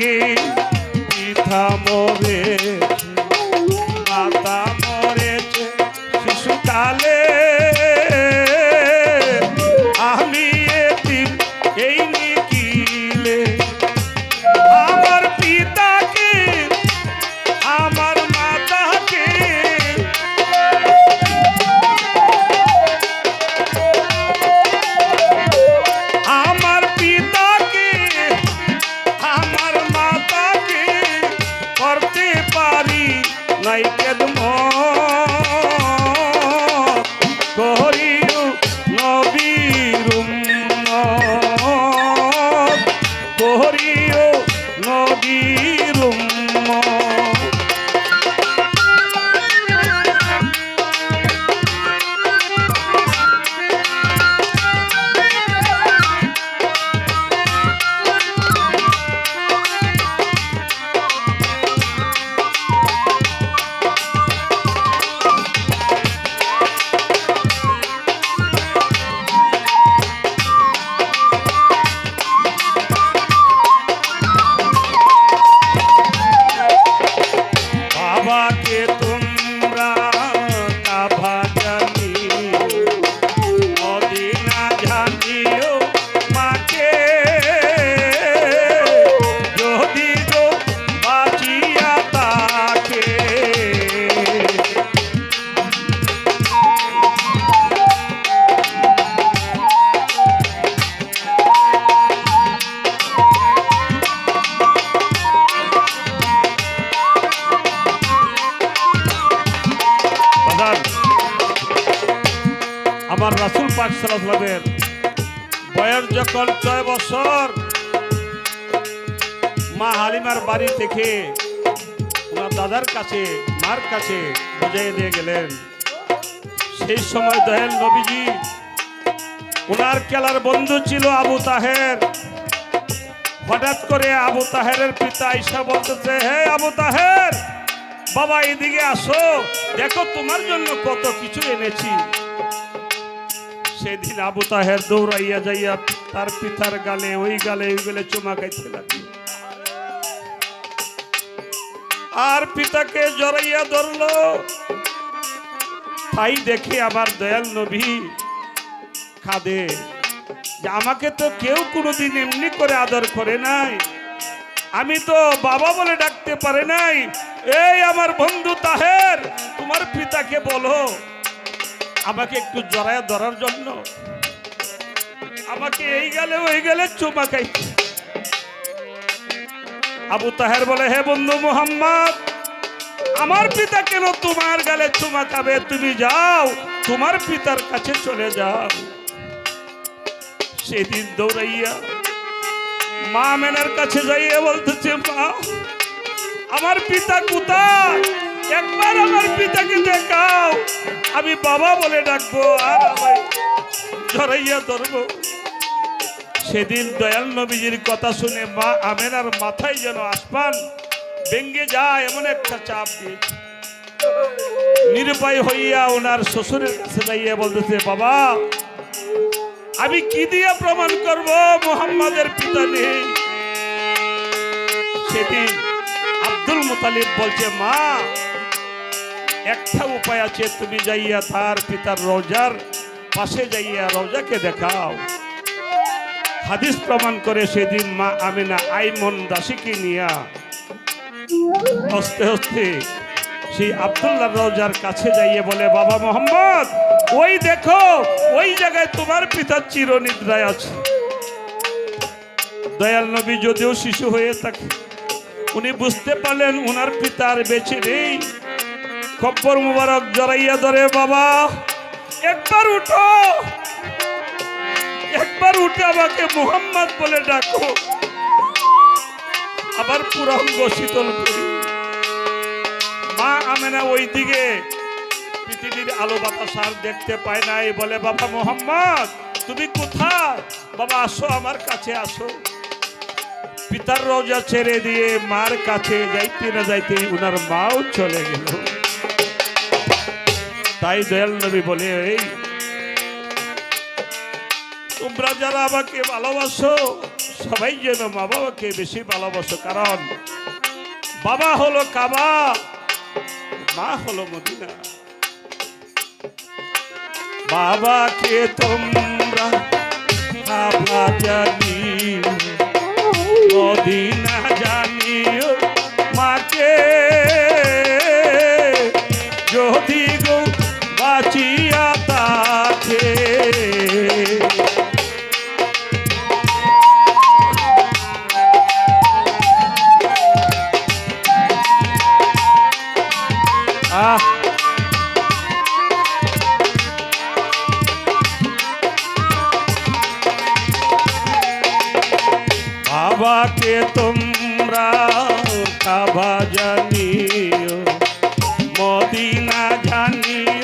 পিতা মরে মাতা শিশুকালে যখন বছর। মা হালিমার বাড়ি থেকে ওনার দাদার কাছে, মার কাছে বুঝিয়ে দিয়ে গেলেন। সেই সময় দয়াল নবীজি, ওনার খেলার বন্ধু ছিল আবু তাহের। হঠাৎ করে আবু তাহের পিতা ঈশা বলতেছে, হে আবু তাহের, বাবা এদিকে আসো। দেখো তোমার জন্য কত কিছু এনেছি। সেদিন আবু তাহের দৌড়াইয়া যাইয়া তার পিতার গালে, ওই গালে ওই গালে চুমা খাইতে আর পিতাকে জড়াইয়া ধরলো। তাই দেখে আবার দয়াল নবী খাদে যে আমাকে তো কেউ কোনোদিন এমনি করে আদর করে নাই। আমি তো বাবা বলে ডাকতে পারে নাই। এই আমার বন্ধু তাহের, তোমার পিতাকে বলো। আমাকে একটু জড়ায় ধরার জন্য। আমাকে এই গেলে, ওই গেলে চুমা খাই। আবু তাহের বলে, হে বন্ধু মোহাম্মদ, আমার পিতা কেন তোমার গালে চুমা খাবে? তুমি যাও, তোমার পিতার কাছে চলে যাও। সেদিন দৌড়াইয়া মা মেনার কাছে যাইয়া বলতেছে, মা, আমার পিতা কোথায়? একবার আমার পিতাকে দেখাও। আমি বাবা বলে ডাকবো, আর আমার জড়াইয়া ধরবো। সেদিন দয়াল নবীজির কথা শুনে মা আমেনার মাথায় যেন আসমান ভেঙ্গে যায়, এমন একটা চাপ দিয়েছে। নিরুপায় হইয়া ওনার শ্বশুরের কাছে যাইয়া বলতেছে, বাবা, আমি কি দিয়ে প্রমাণ করব? মোহাম্মদের পিতা নেই। সেদিন আব্দুল মুতালিব বলছে, মা একটা উপায় আছে, তুমি যাইয়া তার পিতার রোজার পাশে যাইয়া রোজাকে দেখাও। হাদিস প্রমাণ করে সেদিন মা আমিনা আইমন দাসীকে নিয়া হস্তে হস্তে সেই আবদুল্লাহ রোজার কাছে যাইয়ে বলে, বাবা মোহাম্মদ, ওই দেখো, ওই জায়গায় তোমার পিতার চিরনিদ্রায় আছে। দয়াল নবী যদিও শিশু হয়ে থাকে, উনি বুঝতে পারলেন উনার পিতার বেঁচে নেই। কব্বর মুবারক জড়াইয়া ধরে বাবা। একবার উঠো। একবার উঠে আমাকে মোহাম্মদ বলে ডাকো। আবার পুরঙ্গ শীতল করি। মা আমেনা ওই দিকে পৃথিবীর আলো বাতাস আর দেখতে পায় নাই। বলে, বাবা মোহাম্মদ, তুমি কোথায়? বাবা, আসো, আমার কাছে আসো। পিতার রোজা ছেড়ে দিয়ে মার কাছে যাইতে না যাইতে উনার মাও চলে গেল। তাই দয়াল নবী বলে, এই, তোমরা যারা আমাকে ভালোবাসো, সবাই যেন মা বাবাকে বেশি ভালোবাসো। কারণ বাবা হলো কাবা, মা হলো মদিনা। বাবাকে তোমরা জানি, মদিনা বাঁচিয়া তাকে। আহ। বাবাকে তোমরা কাবা জানিও মদিনা জানিও।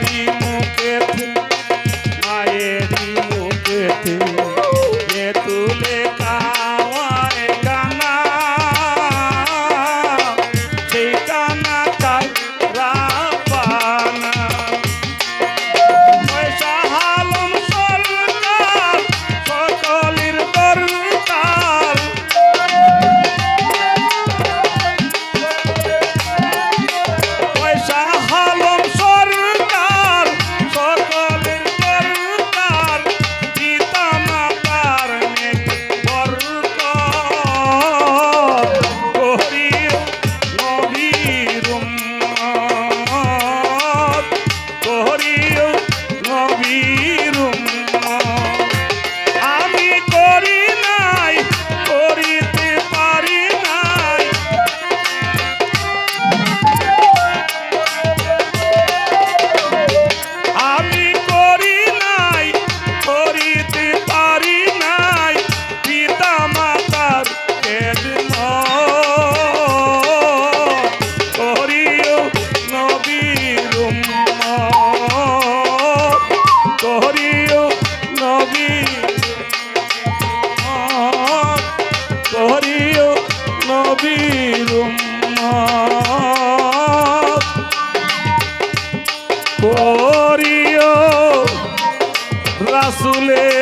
পারি Amen.